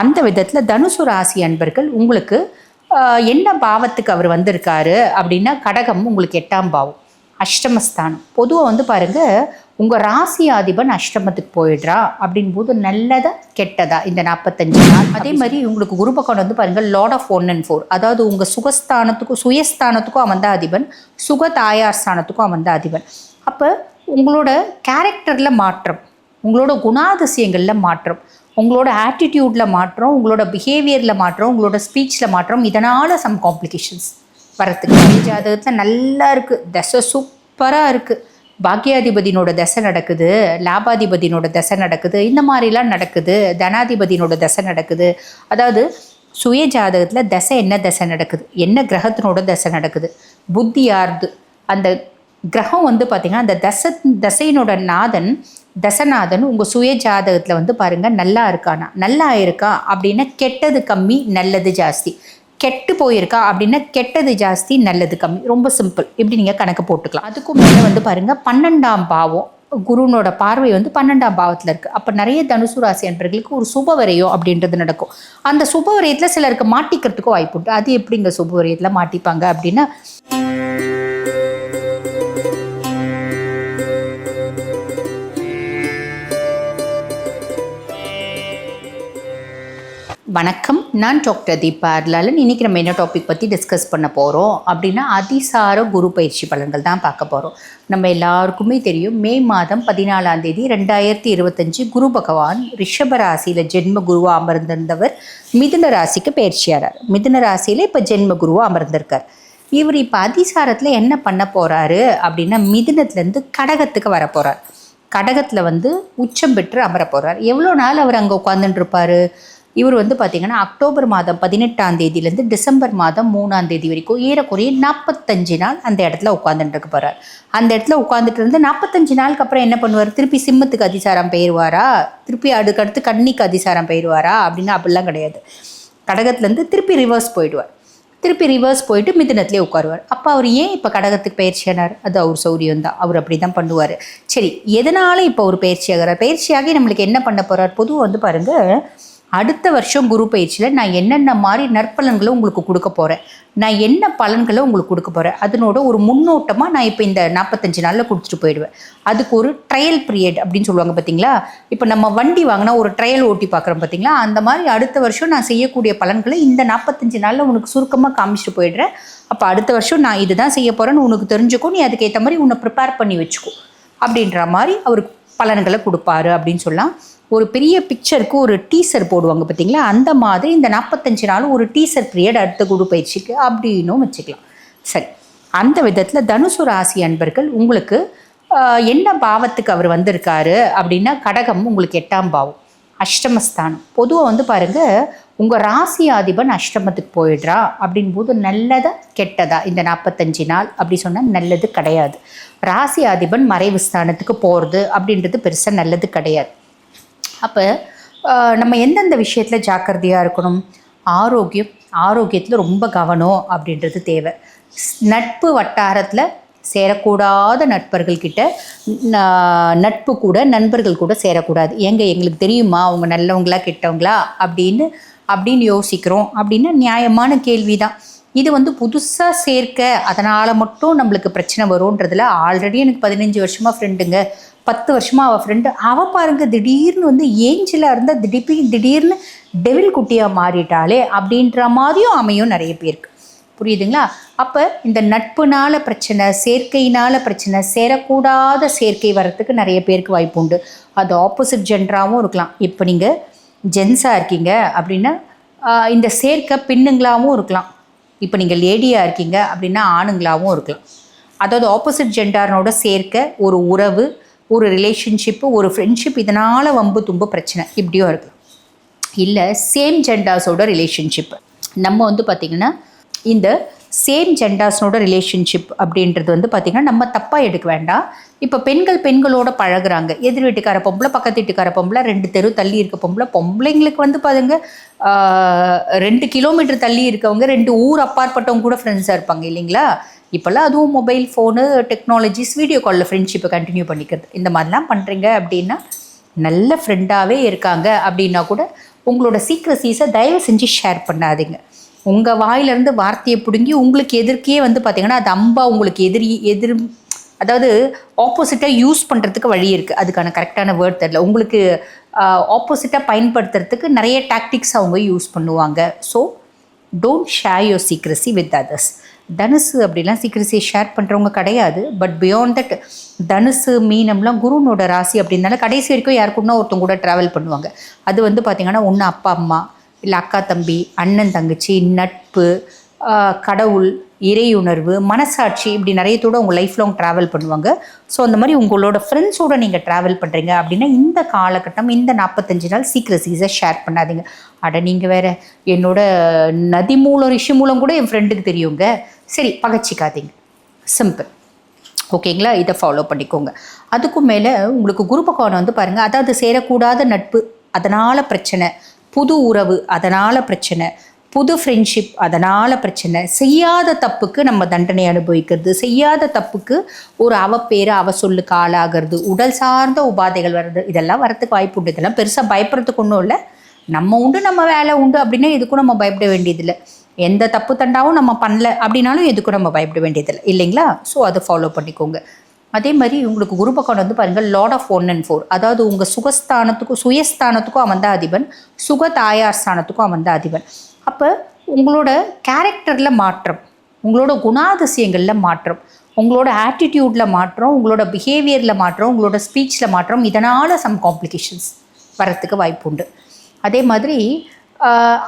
அந்த விதத்தில் தனுசு ராசி அன்பர்கள் உங்களுக்கு என்ன பாவத்துக்கு அவர் வந்திருக்காரு அப்படின்னா கடகம் உங்களுக்கு எட்டாம் பாவம் அஷ்டமஸ்தானம். பொதுவாக வந்து பாருங்கள் உங்கள் ராசி அதிபன் அஷ்டமத்துக்கு போயிடுறா அப்படின் போது நல்லதா கெட்டதா இந்த நாற்பத்தஞ்சு நாள். அதே மாதிரி உங்களுக்கு குரு பகவான் வந்து பாருங்கள் lord of one and four அதாவது உங்கள் சுகஸ்தானத்துக்கும் சுயஸ்தானத்துக்கும் அவன் தான் அதிபன் சுக தாயார் ஸ்தானத்துக்கும் அவன் தான் அதிபன். அப்போ உங்களோட கேரக்டரில் மாற்றம் உங்களோட குணாதிசயங்களில் மாற்றம். உங்களோட ஆட்டிடியூடில் மாற்றம் உங்களோட பிஹேவியரில் மாற்றம் உங்களோட ஸ்பீச்சில் மாற்றம் இதனால் சம் காம்ப்ளிகேஷன்ஸ் வரத்துக்கு. சனி ஜாதகத்தில் நல்லா இருக்குது தசை சூப்பராக இருக்குது பாக்கியாதிபதினோட தசை நடக்குது லாபாதிபதினோட தசை நடக்குது இந்த மாதிரிலாம் நடக்குது தனாதிபதினோட தசை நடக்குது. அதாவது சுய ஜாதகத்தில் தசை என்ன தசை நடக்குது? என்ன கிரகத்தினோட தசை நடக்குது? புத்தி அந்த கிரகம் வந்து பார்த்திங்கன்னா அந்த தச தசையினோட நாதன் தசநாதன் உங்கள் சுய ஜாதகத்தில் வந்து பாருங்கள் நல்லா இருக்கானா? நல்லா இருக்கா? அப்படின்னா கெட்டது கம்மி நல்லது ஜாஸ்தி. கெட்டு போயிருக்கா? அப்படின்னா கெட்டது ஜாஸ்தி நல்லது கம்மி. ரொம்ப சிம்பிள். இப்படி நீங்கள் கணக்கு போட்டுக்கலாம். அதுக்கும் மேலே வந்து பாருங்கள் பன்னெண்டாம் பாவம். குருனோட பார்வை வந்து பன்னெண்டாம் பாவத்தில் இருக்குது அப்போ நிறைய தனுசு ராசி அன்பர்களுக்கு ஒரு சுபவரையம் அப்படின்றது நடக்கும். அந்த சுபவரையத்தில் சிலருக்கு மாட்டிக்கிறதுக்கும் வாய்ப்பு உண்டு. அது எப்படிங்க சுபவரையத்தில் மாட்டிப்பாங்க அப்படின்னா வணக்கம். நான் டாக்டர் தீபா அர்லாலன். இன்றைக்கி நம்ம என்ன டாபிக் பற்றி டிஸ்கஸ் பண்ண போகிறோம் அப்படின்னா அதிசார குரு பயிற்சி பலன்கள் தான் பார்க்க போகிறோம் நம்ம எல்லாருக்குமே தெரியும் மே மாதம் பதினாலாம் தேதி ரெண்டாயிரத்தி இருபத்தஞ்சு குரு பகவான் ரிஷப ராசியில் ஜென்ம குருவாக அமர்ந்திருந்தவர் மிதுன ராசிக்கு பயிற்சியாகிறார் மிதுன ராசியில் இப்போ ஜென்ம குருவாக அமர்ந்திருக்கார். இவர் இப்போ அதிசாரத்தில் என்ன பண்ண போகிறாரு அப்படின்னா மிதுனத்துலேருந்து கடகத்துக்கு வர போகிறார் கடகத்தில் வந்து உச்சம் பெற்று அமர போகிறார் எவ்வளோ நாள் அவர் அங்கே உட்காந்துட்டு இருப்பார்? இவர் வந்து பார்த்திங்கன்னா அக்டோபர் மாதம் பதினெட்டாம் தேதியிலேருந்து டிசம்பர் மாதம் மூணாம் தேதி வரைக்கும் ஏறக்குறைய நாற்பத்தஞ்சு நாள் அந்த இடத்துல உட்காந்துட்டு இருக்க போகிறார் அந்த இடத்துல உட்காந்துட்டு இருந்து நாற்பத்தஞ்சு நாளுக்கு அப்புறம் என்ன பண்ணுவார்? திருப்பி சிம்மத்துக்கு அதிசாரம் பெயர்வாரா? திருப்பி அடுக்கடுத்து கண்ணிக்கு அதிசாரம் பெயர்வாரா? அப்படின்னு அப்படிலாம் கிடையாது. கடகத்துலேருந்து திருப்பி ரிவர்ஸ் போயிடுவார். திருப்பி ரிவர்ஸ் போயிட்டு மிதினத்துலேயே உட்காருவார். அப்போ அவர் ஏன் இப்போ கடகத்துக்கு பயிற்சியானார் அது அவர் சௌரியம் தான். அவர் அப்படி தான் பண்ணுவார். சரி எதனால் இப்போ அவர் பயிற்சி ஆகிறார்? பயிற்சியாகி நம்மளுக்கு என்ன பண்ண போகிறார் பொதுவாக வந்து பாருங்கள் அடுத்த வருஷம் குரு பயிற்சியில் நான் என்னென்ன மாதிரி நற்பலன்களை உங்களுக்கு கொடுக்க போகிறேன் நான் என்ன பலன்களை உங்களுக்கு கொடுக்க போகிறேன் அதனோட ஒரு முன்னோட்டமாக நான் இப்போ இந்த நாற்பத்தஞ்சு நாளில் கொடுத்துட்டு போயிடுவேன். அதுக்கு ஒரு ட்ரையல் பீரியட் அப்படின்னு சொல்லுவாங்க பார்த்தீங்களா இப்போ நம்ம வண்டி வாங்கினா ஒரு ட்ரையல் ஓட்டி பார்க்குறோம் பார்த்தீங்களா அந்த மாதிரி அடுத்த வருஷம் நான் செய்யக்கூடிய பலன்களை இந்த நாற்பத்தஞ்சு நாளில் உனக்கு சுருக்கமாக காமிச்சிட்டு போயிடுறேன். அப்போ அடுத்த வருஷம் நான் இதுதான் செய்ய போகிறேன்னு உனக்கு தெரிஞ்சுக்கோ நீ அதுக்கேற்ற மாதிரி உன்னை ப்ரிப்பேர் பண்ணி வச்சுக்கோ. அப்படின்ற மாதிரி அவருக்கு பலன்களை கொடுப்பாரு அப்படின்னு சொல்லலாம். ஒரு பெரிய பிக்சருக்கு ஒரு டீசர் போடுவாங்க பார்த்தீங்களா? அந்த மாதிரி இந்த நாற்பத்தஞ்சு நாளும் ஒரு டீசர் பீரியட் அடுத்த குரு பயிற்சிக்கு அப்படின்னும் வச்சுக்கலாம். சரி. அந்த விதத்தில் தனுசு ராசி அன்பர்கள் உங்களுக்கு என்ன பாவத்துக்கு அவர் வந்திருக்காரு அப்படின்னா கடகம் உங்களுக்கு எட்டாம் பாவம் அஷ்டமஸ்தானம். பொதுவாக வந்து பாருங்கள் உங்கள் ராசி அதிபன் அஷ்டமத்துக்கு போயிடுறா அப்படின் போது நல்லதா கெட்டதா? இந்த நாற்பத்தஞ்சு நாள் அப்படி சொன்னால் நல்லது கிடையாது. ராசி அதிபன் மறைவு ஸ்தானத்துக்கு போகிறது அப்படின்றது பெருசாக நல்லது கிடையாது. அப்போ நம்ம எந்தெந்த விஷயத்தில் ஜாக்கிரதையாக இருக்கணும்? ஆரோக்கியம் ஆரோக்கியத்தில் ரொம்ப கவனம் அப்படின்றது தேவை. நட்பு வட்டாரத்தில் சேரக்கூடாத நட்பர்கள்கிட்ட நட்பு கூட நண்பர்கள் கூட சேரக்கூடாது. ஏங்க எங்களுக்கு தெரியுமா? அவங்க நல்லவங்களா கெட்டவங்களா? அப்படின்னு அப்படின்னு யோசிக்கிறோம். அப்படின்னா நியாயமான கேள்வி தான் இது வந்து புதுசாக சேர்க்க அதனால் மட்டும் நம்மளுக்கு பிரச்சனை வரும்ன்றதுல ஆல்ரெடி எனக்கு பதினஞ்சு வருஷமாக ஃப்ரெண்டுங்க பத்து வருஷமாக அவள் ஃப்ரெண்டு அவள் பாருங்க திடீர்னு வந்து ஏஞ்சலாக இருந்தால் திடீர் திடீர்னு டெவில் குட்டியாக மாறிட்டாளே அப்படின்ற மாதிரியும் அமையும் நிறைய பேருக்கு. புரியுதுங்களா? அப்போ இந்த நட்புனால பிரச்சனை சேர்க்கையினால பிரச்சனை சேரக்கூடாத சேர்க்கை வர்றதுக்கு நிறைய பேருக்கு வாய்ப்பு உண்டு. அது ஆப்போசிட் ஜென்டராகவும் இருக்கலாம். இப்போ நீங்கள் ஜென்ஸாக இருக்கீங்க அப்படின்னா இந்த சேர்க்கை பெண்ணுங்களாகவும் இருக்கலாம். இப்போ நீங்கள் லேடியாக இருக்கீங்க அப்படின்னா ஆணுங்களாகவும் இருக்கலாம். அதாவது ஆப்போசிட் ஜெண்டாரனோட சேர்க்க ஒரு உறவு ஒரு ரிலேஷன்ஷிப்பு ஒரு ஃப்ரெண்ட்ஷிப் இதனால் வம்பு தும்பு பிரச்சனை இப்படியும் இருக்கலாம். இல்லை சேம் ஜெண்டாஸோட ரிலேஷன்ஷிப் நம்ம வந்து பார்த்திங்கன்னா இந்த சேம் ஜெண்டாஸோட ரிலேஷன்ஷிப் அப்படின்றது வந்து பார்த்திங்கன்னா நம்ம தப்பாக எடுக்க வேண்டாம். இப்போ பெண்கள் பெண்களோட பழகுறாங்க. எதிர் வீட்டுக்கார பொம்பளை பக்கத்து வீட்டுக்கார பொம்பளை ரெண்டு தெரு தள்ளி இருக்க பொம்பளை பொம்பளைங்களுக்கு வந்து பாருங்க ரெண்டு கிலோமீட்டர் தள்ளி இருக்கவங்க ரெண்டு ஊர் அப்பாற்பட்டவங்க கூட ஃப்ரெண்ட்ஸாக இருப்பாங்க இல்லைங்களா? இப்போல்லாம் அதுவும் மொபைல் ஃபோனு டெக்னாலஜிஸ் வீடியோ காலில் ஃப்ரெண்ட்ஷிப்பை கண்டினியூ பண்ணிக்கிறது. இந்த மாதிரிலாம் பண்ணுறீங்க அப்படின்னா நல்ல ஃப்ரெண்டாகவே இருக்காங்க அப்படின்னா கூட உங்களோட சீக்ரஸீஸை தயவு செஞ்சு ஷேர் பண்ணாதீங்க. உங்கள் வாயிலிருந்து வார்த்தையை பிடுங்கி உங்களுக்கு எதிர்க்கே வந்து பார்த்தீங்கன்னா அது அம்பா உங்களுக்கு எதிரி எதிர் அதாவது ஆப்போசிட்டாக யூஸ் பண்ணுறதுக்கு வழி இருக்குது அதுக்கான கரெக்டான வேர்ட் தெரில உங்களுக்கு ஆப்போசிட்டாக பயன்படுத்துறதுக்கு நிறைய டாக்டிக்ஸ் அவங்க யூஸ் பண்ணுவாங்க. So don't share your secrecy with others தனுசு அப்படிலாம் சீக்ரஸியை ஷேர் பண்ணுறவங்க கிடையாது. பட் பியாண்ட் தட் தனுசு மீனம்லாம் குருனோட ராசி அப்படின்னால கடைசி வரைக்கும் யாருக்குன்னா ஒருத்தவங்க கூட ட்ராவல் பண்ணுவாங்க. அது வந்து பார்த்திங்கன்னா ஒன்று அப்பா அம்மா. இல்லை அக்கா தம்பி அண்ணன் தங்கச்சி நட்பு கடவுள் இறையுணர்வு மனசாட்சி இப்படி நிறையத்தோடு உங்கள் லைஃப் லாங் ட்ராவல் பண்ணுவாங்க. ஸோ அந்த மாதிரி உங்களோட ஃப்ரெண்ட்ஸோடு நீங்கள் ட்ராவல் பண்ணுறீங்க அப்படின்னா இந்த காலகட்டம் இந்த நாற்பத்தஞ்சு நாள் சீக்ரஸீஸை ஷேர் பண்ணாதீங்க. அட நீங்கள் வேறு என்னோட நதி மூலம் ரிஷி மூலம் கூட என் ஃப்ரெண்டுக்கு தெரியுங்க. சரி பகச்சிக்காதீங்க. சிம்பிள் ஓகேங்களா இதை ஃபாலோ பண்ணிக்கோங்க. அதுக்கும் மேலே உங்களுக்கு குரு பகவான் வந்து பாருங்கள் அதாவது சேரக்கூடாத நட்பு அதனால் பிரச்சனை புது உறவு அதனால் பிரச்சனை புது ஃப்ரெண்ட்ஷிப் அதனால் பிரச்சனை. செய்யாத தப்புக்கு நம்ம தண்டனை அனுபவிக்கிறது. செய்யாத தப்புக்கு ஒரு அவப்பேரு அவ சொல்லுக்கு ஆளாகிறது. உடல் சார்ந்த உபாதைகள் வர்றது. இதெல்லாம் வரத்துக்கு வாய்ப்பு உண்டு. இதெல்லாம் பெருசாக பயப்படுறதுக்கு ஒன்றும் இல்லை. நம்ம உண்டு நம்ம வேலை உண்டு அப்படின்னா எதுக்கும் நம்ம பயப்பட வேண்டியதில்லை. எந்த தப்பு தண்டாவும் நம்ம பண்ணல அப்படின்னாலும் எதுக்கும் நம்ம பயப்பட வேண்டியதில்லை. இல்லைங்களா? ஸோ அதை ஃபாலோ பண்ணிக்கோங்க. அதே மாதிரி உங்களுக்கு குரு பகவான் வந்து பாருங்கள் lord of one and four அதாவது உங்கள் சுகஸ்தானத்துக்கும் சுயஸ்தானத்துக்கும் அவன் தான் அதிபன். சுக தாயார் ஸ்தானத்துக்கும் அவன் தான் அதிபன். அப்போ உங்களோட கேரக்டரில் மாற்றம் உங்களோட குணாதிசயங்களில் மாற்றம் உங்களோட ஆட்டிடியூடில் மாற்றம் உங்களோட பிஹேவியரில் மாற்றம் உங்களோட ஸ்பீச்சில் மாற்றம் இதனால் சம் காம்ப்ளிகேஷன்ஸ் வரத்துக்கு வாய்ப்பு உண்டு. அதே மாதிரி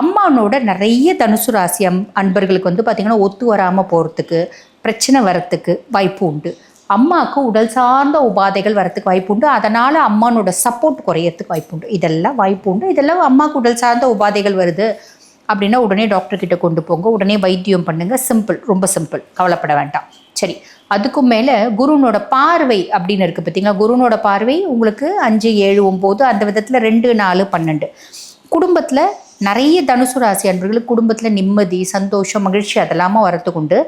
அம்மானோட நிறைய தனுசு ராசி அம் அன்பர்களுக்கு வந்து பார்த்திங்கன்னா ஒத்து வராமல் போகிறதுக்கு பிரச்சனை வரத்துக்கு வாய்ப்பு உண்டு. அம்மாவுக்கு உடல் சார்ந்த உபாதைகள் வரத்துக்கு வாய்ப்பு உண்டு அதனால் அம்மானோட சப்போர்ட் குறையறதுக்கு வாய்ப்பு உண்டு இதெல்லாம் வாய்ப்பு உண்டு இதெல்லாம் அம்மாவுக்கு உடல் சார்ந்த உபாதைகள் வருது அப்படின்னா உடனே டாக்டர் கிட்ட கொண்டு போங்க. உடனே வைத்தியம் பண்ணுங்க. சிம்பிள் ரொம்ப சிம்பிள் கவலைப்பட வேண்டாம். சரி. அதுக்கும் மேலே குருனோட பார்வை அப்படின்னு இருக்குது பார்த்தீங்களா குருனோட பார்வை உங்களுக்கு அஞ்சு ஏழு ஒம்பது அந்த விதத்தில் ரெண்டு நாலு பன்னெண்டு. குடும்பத்தில் நிறைய தனுசு ராசி அன்பர்களுக்கு குடும்பத்தில் நிம்மதி சந்தோஷம் மகிழ்ச்சி அதெல்லாம வரத்துக்கு உண்டு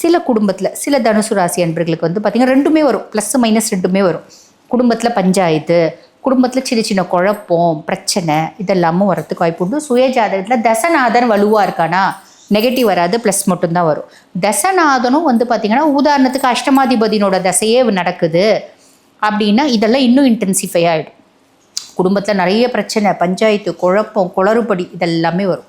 சில குடும்பத்தில் சில தனுசு ராசி அன்பர்களுக்கு வந்து பார்த்திங்கன்னா ரெண்டுமே வரும். ப்ளஸ் மைனஸ் ரெண்டுமே வரும். குடும்பத்தில் பஞ்சாயத்து குடும்பத்தில் சின்ன சின்ன குழப்பம் பிரச்சனை இதெல்லாமும் வரத்துக்கு வாய்ப்பு உண்டு. சுய ஜாதகத்தில் தசநாதன் வலுவாக இருக்கானா? நெகட்டிவ் வராது ப்ளஸ் மட்டும்தான் வரும். தசநாதனும் வந்து பார்த்திங்கன்னா உதாரணத்துக்கு அஷ்டமாதிபதியினோட தசையே நடக்குது அப்படின்னா இதெல்லாம் இன்னும் இன்டென்சிஃபை ஆகிடும் குடும்பத்தில் நிறைய பிரச்சனை பஞ்சாயத்து குழப்பம் குளறுபடி இதெல்லாமே வரும்.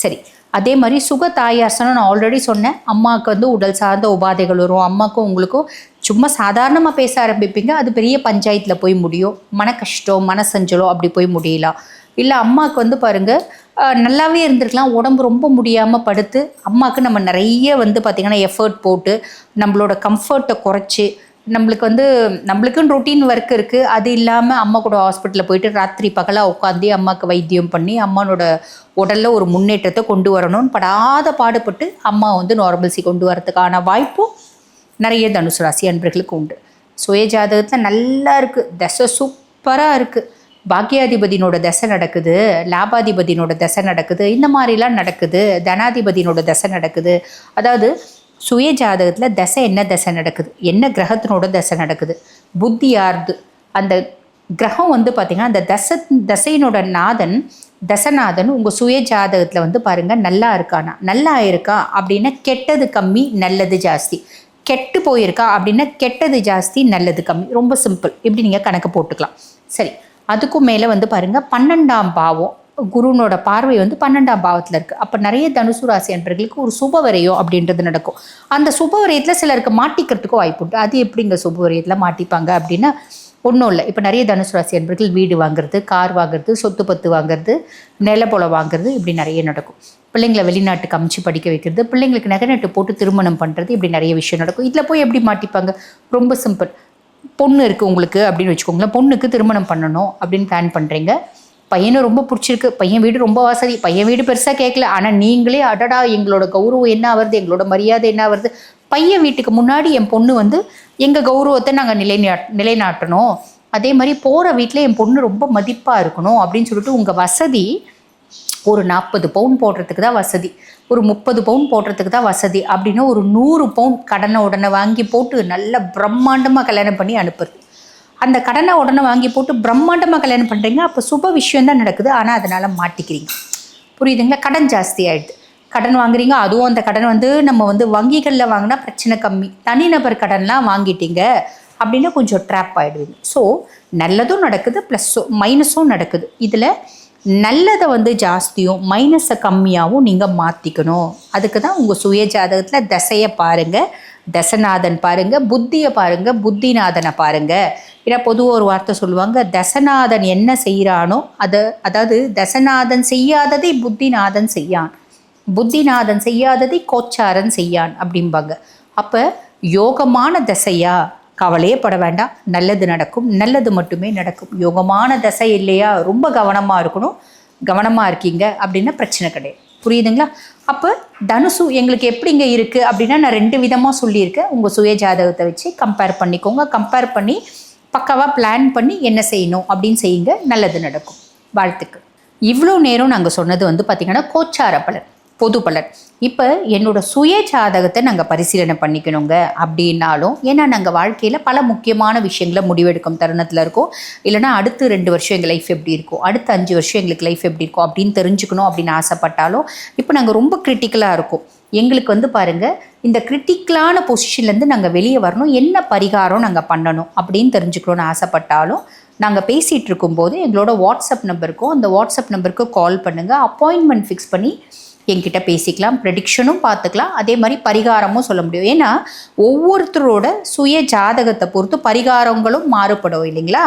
சரி அதே மாதிரி சுக தாயாசனம் நான் ஆல்ரெடி சொன்னேன். அம்மாவுக்கு வந்து உடல் சார்ந்த உபாதைகள் வரும். அம்மாக்கும் உங்களுக்கும் சும்மா சாதாரணமாக பேச ஆரம்பிப்பீங்க. அது பெரிய பஞ்சாயத்தில் போய் முடியும். மன கஷ்டம் மன சஞ்சலம் அப்படி போய் முடியலாம். இல்லை அம்மாவுக்கு வந்து பாருங்கள் நல்லாவே இருந்திருக்கலாம். உடம்பு ரொம்ப முடியாமல் படுத்து அம்மாவுக்கு நம்ம நிறைய வந்து பார்த்திங்கன்னா எஃபர்ட் போட்டு நம்மளோட கம்ஃபர்ட்டை குறைச்சி நம்மளுக்கு வந்து நம்மளுக்குன்னு ரொட்டீன் ஒர்க் இருக்குது அது இல்லாமல் அம்மா கூட ஹாஸ்பிட்டலில் போயிட்டு ராத்திரி பகலாக உட்காந்து அம்மாவுக்கு வைத்தியம் பண்ணி அம்மானோட உடலில் ஒரு முன்னேற்றத்தை கொண்டு வரணும்னு படாத பாடுபட்டு அம்மா வந்து நார்மல்சி கொண்டு வரதுக்கான வாய்ப்பும் நிறைய தனுசு ராசி அன்பர்களுக்கு உண்டு. சுய ஜாதகத்தில் நல்லா இருக்குது தசை சூப்பராக இருக்குது பாக்கியாதிபதியினோட தசை நடக்குது. லாபாதிபதியினோட தசை நடக்குது. இந்த மாதிரிலாம் நடக்குது. தனாதிபதியினோட தசை நடக்குது. அதாவது சுய ஜாதகத்தில் தசை என்ன தசை நடக்குது? என்ன கிரகத்தினோட தசை நடக்குது? புத்தி யாருது அந்த கிரகம் வந்து பார்த்திங்கன்னா அந்த தச தசையினோட நாதன் தசநாதன் உங்கள் சுய ஜாதகத்தில் வந்து பாருங்கள் நல்லா இருக்கானா? நல்லா இருக்கா? அப்படின்னா கெட்டது கம்மி நல்லது ஜாஸ்தி. கெட்டு போயிருக்கா? அப்படின்னா கெட்டது ஜாஸ்தி நல்லது கம்மி. ரொம்ப சிம்பிள். இப்படி நீங்கள் கணக்கு போட்டுக்கலாம். சரி. அதுக்கும் மேலே வந்து பாருங்கள் பன்னெண்டாம் பாவம். குருனோட பார்வை வந்து பன்னெண்டாம் பாவத்தில் இருக்குது அப்போ நிறைய தனுசு ராசி அன்பர்களுக்கு ஒரு சுபவரையம் அப்படின்றது நடக்கும். அந்த சுபவரையத்தில் சிலருக்கு மாட்டிக்கிறதுக்கும் வாய்ப்பு உண்டு. அது எப்படிங்க சுபவரையத்தில் மாட்டிப்பாங்க அப்படின்னா ஒன்றும் இல்லை. இப்போ நிறைய தனுசு ராசி அன்பர்கள் வீடு வாங்குறது கார் வாங்குறது சொத்து பத்து வாங்குறது நிலப்பொலம் வாங்குறது இப்படி நிறைய நடக்கும். பிள்ளைங்களை வெளிநாட்டுக்கு அமுச்சு படிக்க வைக்கிறது பிள்ளைங்களுக்கு நகை நட்டு போட்டு திருமணம் பண்ணுறது இப்படி நிறைய விஷயம் நடக்கும். இதில் போய் எப்படி மாட்டிப்பாங்க? ரொம்ப சிம்பிள். பொண்ணு இருக்குது உங்களுக்கு அப்படின்னு வச்சுக்கோங்களேன். பொண்ணுக்கு திருமணம் பண்ணணும் அப்படின்னு பிளான் பண்ணுறீங்க பையனை ரொம்ப பிடிச்சிருக்கு. பையன் வீடு ரொம்ப வசதி. பையன் வீடு பெருசாக கேட்கல ஆனால் நீங்களே அடடா எங்களோட கௌரவம் என்ன வருது எங்களோட மரியாதை என்ன வருது பையன் வீட்டுக்கு முன்னாடி என் பொண்ணு வந்து எங்கள் கௌரவத்தை நாங்கள் நிலைநா நிலைநாட்டணும். அதே மாதிரி போகிற வீட்டில் என் பொண்ணு ரொம்ப மதிப்பாக இருக்கணும் அப்படின்னு சொல்லிட்டு உங்கள் வசதி ஒரு நாற்பது பவுன் போடுறதுக்கு தான் வசதி. ஒரு முப்பது பவுன் போடுறதுக்கு தான் வசதி அப்படின்னா ஒரு நூறு பவுன் கடனை உடனே வாங்கி போட்டு நல்ல பிரம்மாண்டமாக கல்யாணம் பண்ணி அனுப்புறது. அந்த கடனை உடனே வாங்கி போட்டு பிரம்மாண்டமாக கல்யாணம் பண்ணுறீங்க அப்போ சுப விஷயம் தான் நடக்குது. ஆனால் அதனால் மாட்டிக்கிறீங்க. புரியுதுங்களா? கடன் ஜாஸ்தி ஆகிடுது கடன் வாங்குறீங்க. அதுவும் அந்த கடன் வந்து நம்ம வந்து வங்கிகளில் வாங்கினா பிரச்சனை கம்மி. தனிநபர் கடன்லாம் வாங்கிட்டீங்க அப்படின்னா கொஞ்சம் ட்ராப் ஆகிடுவீங்க ஸோ நல்லதும் நடக்குது. ப்ளஸ்ஸும் மைனஸும் நடக்குது. இதில் நல்லதை வந்து ஜாஸ்தியும் மைனஸை கம்மியாகவும் நீங்கள் மாற்றிக்கணும் அதுக்கு தான் உங்கள் சுய ஜாதகத்தில் தசையை பாருங்கள் தசநாதன் பாருங்கள் புத்தியை பாருங்கள் புத்திநாதனை பாருங்கள் ஏன்னா பொதுவாக ஒரு வார்த்தை சொல்லுவாங்க தசநாதன் என்ன செய்கிறானோ அதை அதாவது தசநாதன் செய்யாததை புத்திநாதன் செய்யான். புத்திநாதன் செய்யாததை கோச்சாரன் செய்யான் அப்படிம்பாங்க. அப்போ யோகமான தசையா? கவலையே பட வேண்டாம். நல்லது நடக்கும். நல்லது மட்டுமே நடக்கும். யோகமான தசை இல்லையா? ரொம்ப கவனமாக இருக்கணும். கவனமாக இருக்கீங்க அப்படின்னா பிரச்சனை கிடையாது. புரியுதுங்களா? அப்போ தனுசு எங்களுக்கு எப்படிங்க இருக்குது அப்படின்னா நான் ரெண்டு விதமாக சொல்லியிருக்கேன். உங்கள் சுய ஜாதகத்தை வச்சு கம்பேர் பண்ணிக்கோங்க. கம்பேர் பண்ணி பக்காவாக பிளான் பண்ணி என்ன செய்யணும் அப்படின்னு செய்யுங்க. நல்லது நடக்கும். வாழ்த்துக்கள். இவ்வளோ நேரம் நாங்கள் சொன்னது வந்து பார்த்திங்கன்னா கோச்சார பலன் பொது பலன். இப்போ என்னோட சுய ஜாதகத்தை நாங்கள் பரிசீலனை பண்ணிக்கணுங்க அப்படின்னாலும் ஏன்னா நாங்கள் வாழ்க்கையில் பல முக்கியமான விஷயங்களை முடிவெடுக்கும் தருணத்தில் இருக்கோம். இல்லைனா அடுத்து ரெண்டு வருஷம் எங்கள் லைஃப் எப்படி இருக்கும்? அடுத்த அஞ்சு வருஷம் எங்களுக்கு லைஃப் எப்படி இருக்கும்? அப்படின்னு தெரிஞ்சுக்கணும் அப்படின்னு ஆசைப்பட்டாலும் இப்போ நாங்கள் ரொம்ப கிரிட்டிக்கலாக இருக்கோம். எங்களுக்கு வந்து பாருங்கள் இந்த கிரிட்டிக்கலான பொசிஷன்லேருந்து நாங்கள் வெளியே வரணும். என்ன பரிகாரம் நாங்கள் பண்ணணும் அப்படின்னு தெரிஞ்சுக்கணும்னு ஆசைப்பட்டாலும் நாங்கள் பேசிகிட்டு இருக்கும்போது எங்களோட வாட்ஸ்அப் நம்பருக்கும் அந்த வாட்ஸ்அப் நம்பருக்கு கால் பண்ணுங்கள் அப்பாயின்மெண்ட் ஃபிக்ஸ் பண்ணி என்கிட்ட பேசிக்கலாம். ப்ரெடிக்ஷனும் பார்த்துக்கலாம். அதே மாதிரி பரிகாரமும் சொல்ல முடியும். ஏன்னா ஒவ்வொருத்தரோட சுய ஜாதகத்தை பொறுத்து பரிகாரங்களும் மாறுபடும் இல்லைங்களா?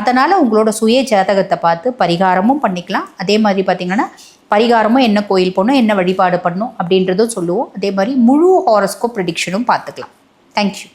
அதனால் உங்களோட சுய ஜாதகத்தை பார்த்து பரிகாரமும் பண்ணிக்கலாம். அதே மாதிரி பார்த்திங்கன்னா பரிகாரமும் என்ன கோயில் போகணும் என்ன வழிபாடு பண்ணணும் அப்படின்றதும் சொல்லுவோம். அதே மாதிரி முழு ஹாரஸ்கோப் ப்ரெடிக்ஷனும் பார்த்துக்கலாம். தேங்க்யூ